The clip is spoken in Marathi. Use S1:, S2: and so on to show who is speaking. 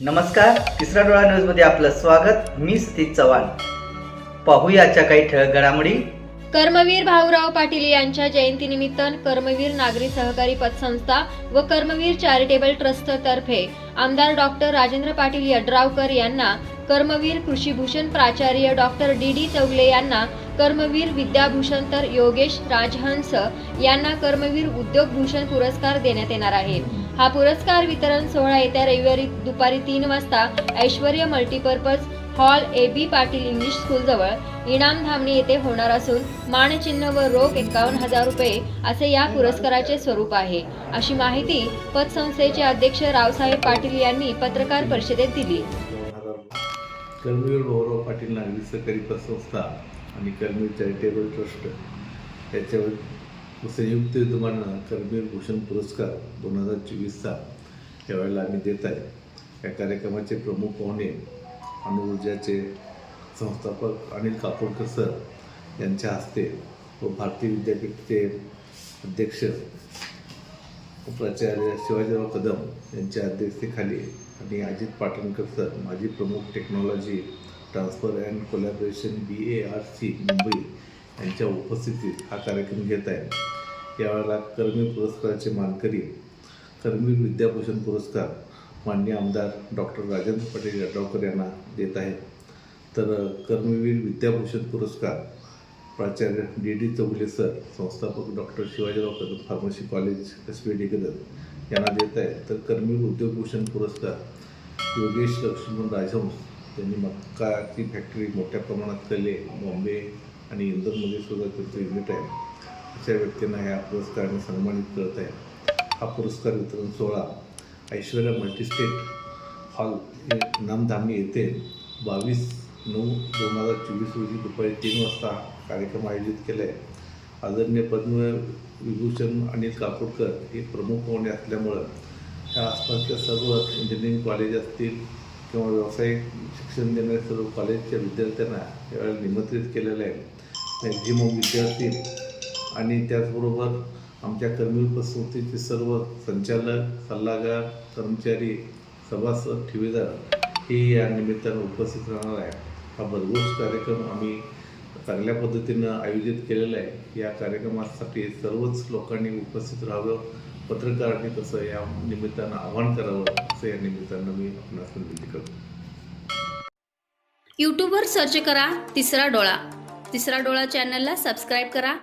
S1: नमस्कार तिसरा डोळा न्यूजमध्ये आपलं स्वागत. मी सतीश चव्हाण. पाहूयाच्या काही ठळक घडामोडी.
S2: कर्मवीर भाऊराव पाटील यांच्या जयंतीनिमित्त कर्मवीर नागरी सहकारी पतसंस्था व कर्मवीर चॅरिटेबल ट्रस्ट तर्फे आमदार डॉक्टर राजेंद्र पाटील यड्रावकर यांना कर्मवीर कृषीभूषण प्राचार्य डॉक्टर डी डी चौगले यांना कर्मवीर विद्याभूषण तर योगेश राजहंस यांना कर्मवीर उद्योगभूषण पुरस्कार देण्यात येणार आहे. हा पुरस्कार वितरण सोहळा येत्या रविवारी दुपारी तीन वाजता Aishwarya multipurpose hall A B Patil English स्कूलजवळ इनाम धामणी येथे होणार असून मानचिन्ह व रोख एकावन्न हजार रुपये असे या पुरस्काराचे स्वरूप आहे. अशी माहिती पतसंस्थेचे अध्यक्ष रावसाहेब पाटील यांनी पत्रकार परिषदेत दिली.
S3: कर्मवीर भाऊराव पाटील नागरी सहकारी पतसंस्था आणि कर्मवीर चॅरिटेबल ट्रस्ट याच्यावर संयुक्त विद्यमानं कर्मवीर भूषण पुरस्कार दोन हजार चोवीसचा यावेळेला आम्ही देत आहे. या कार्यक्रमाचे प्रमुख पाहुणे अणुऊर्जाचे संस्थापक अनिल काकोडकर सर यांच्या हस्ते व भारतीय विद्यापीठचे अध्यक्ष प्राचार्य शिवाजीराव कदम यांच्या अध्यक्षतेखाली आणि अजित पाटणकर सर माजी प्रमुख technology transfer and collaboration B A R C Mumbai यांच्या उपस्थितीत हा कार्यक्रम घेत आहे. यावेळेला कर्मी पुरस्काराचे मानकरी कर्मी विद्याभूषण पुरस्कार मान्य आमदार डॉक्टर राजेंद्र पाटील यड्रावकर यांना देत आहेत. तर कर्मवीर विद्याभूषण पुरस्कार प्राचार्य डी डी चौगले सर संस्थापक doctor Shivajirao Kadam pharmacy college S P D Kadam यांना देत आहे तर कर्मवीर उद्योगभूषण पुरस्कार योगेश लक्ष्मण राजहंस त्यांनी मक्काची फॅक्टरी मोठ्या प्रमाणात केले. बॉम्बे आणि इंदोरमध्ये सुद्धा त्याचं युनिट आहे. अशा व्यक्तींना ह्या पुरस्काराने सन्मानित करत आहे. हा पुरस्कार वितरण सोहळा ऐश्वर्या मल्टीस्टेट हॉल हे नामधामी येथे बावीस नऊ दोन हजार चोवीस रोजी दुपारी तीन वाजता कार्यक्रम आयोजित केला आहे आदरणीय पद्मविभूषण अनिल काकोडकर हे प्रमुख पाहुणे असल्यामुळं ह्या आसपासच्या सर्व इंजिनिअरिंग कॉलेज असतील किंवा व्यावसायिक शिक्षण देणाऱ्या सर्व कॉलेजच्या विद्यार्थ्यांना यावेळेला निमंत्रित केलेलं आहे. मॅक्झिमम विद्यार्थी आणि त्याचबरोबर आमच्या कर्मी उपसंस्थेचे सर्व संचालक सल्लागार कर्मचारी सभासद ठेवीदार हे या निमित्तानं उपस्थित राहणार आहे हा भरघोस कार्यक्रम आम्ही चांगल्या पद्धतीनं आयोजित केलेलं आहे. या कार्यक्रमासाठी सर्वच लोकांनी उपस्थित राहावं. पत्रकारांनी तसं या निमित्तानं आवाहन करावं असं या निमित्तानं मी आपणास विनंती करतो.
S4: यूट्यूबवर सर्च करा तिसरा डोळा. तिसरा डोळा चॅनलला सबस्क्राईब करा.